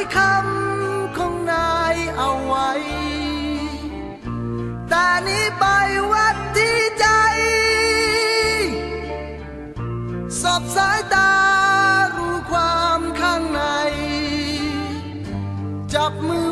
ยคำของนายเอาไว้ แต่นี้ไปวัดที่ใจสอบสายตารู้ความข้างใน จับมือ